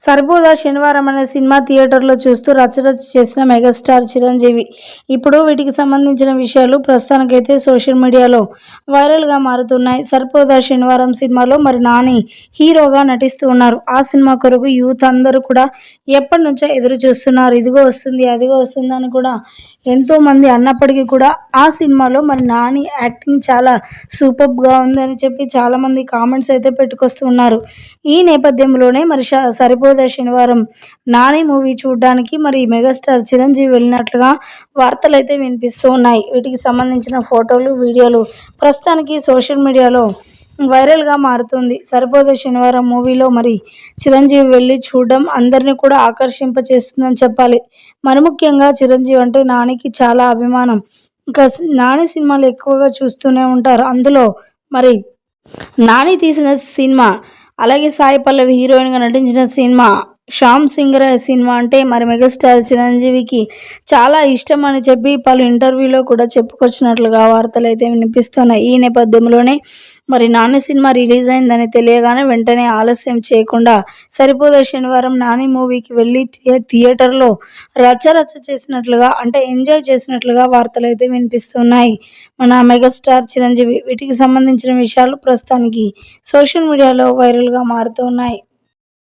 సర్బోదా శనివారం అనే సినిమా థియేటర్లో చూస్తూ రచ్చరచ్చ చేసిన మెగాస్టార్ చిరంజీవి. ఇప్పుడు వీటికి సంబంధించిన విషయాలు ప్రస్తుతానికైతే సోషల్ మీడియాలో వైరల్గా మారుతున్నాయి. సర్పోదా శనివారం సినిమాలో మరి నాని హీరోగా నటిస్తూ ఉన్నారు. ఆ సినిమా కొరకు యూత్ అందరూ కూడా ఎప్పటి నుంచో ఎదురు చూస్తున్నారు. ఇదిగో వస్తుంది అదిగో వస్తుంది అని కూడా ఎంతో మంది అన్నప్పటికీ కూడా ఆ సినిమాలో మరి నాని యాక్టింగ్ చాలా సూపర్గా ఉందని చెప్పి చాలా మంది కామెంట్స్ అయితే పెట్టుకొస్తున్నారు. ఈ నేపథ్యంలోనే మరి సరిపోదా శనివారం నాని మూవీ చూడడానికి మరి మెగాస్టార్ చిరంజీవి వెళ్ళినట్లుగా వార్తలు అయితే వినిపిస్తూ ఉన్నాయి. వీటికి సంబంధించిన ఫోటోలు వీడియోలు ప్రస్తుతానికి సోషల్ మీడియాలో వైరల్గా మారుతుంది. సరిపోదా శనివారం మూవీలో మరి చిరంజీవి వెళ్ళి చూడడం అందరినీ కూడా ఆకర్షింపచేస్తుందని చెప్పాలి. మరి ముఖ్యంగా చిరంజీవి అంటే నానికి చాలా అభిమానం. ఇంకా నాని సినిమాలు ఎక్కువగా చూస్తూనే ఉంటారు. అందులో మరి నాని తీసిన సినిమా అలాగే సాయి పల్లవి హీరోయిన్గా నటించిన సినిమా శ్యామ్ సింగర్ సినిమా అంటే మరి మెగాస్టార్ చిరంజీవికి చాలా ఇష్టం అని చెప్పి పలు ఇంటర్వ్యూలో కూడా చెప్పుకొచ్చినట్లుగా వార్తలు అయితే వినిపిస్తున్నాయి. ఈ నేపథ్యంలోనే మరి నాని సినిమా రిలీజ్ అయిందని తెలియగానే వెంటనే ఆలస్యం చేయకుండా సరిపోదా శనివారం నాని మూవీకి వెళ్ళి థియేటర్లో రచ్చరచ్చ చేసినట్లుగా అంటే ఎంజాయ్ చేసినట్లుగా వార్తలు అయితే వినిపిస్తున్నాయి. మన మెగాస్టార్ చిరంజీవి వీటికి సంబంధించిన విషయాలు ప్రస్తుతానికి సోషల్ మీడియాలో వైరల్గా మారుతూ ఉన్నాయి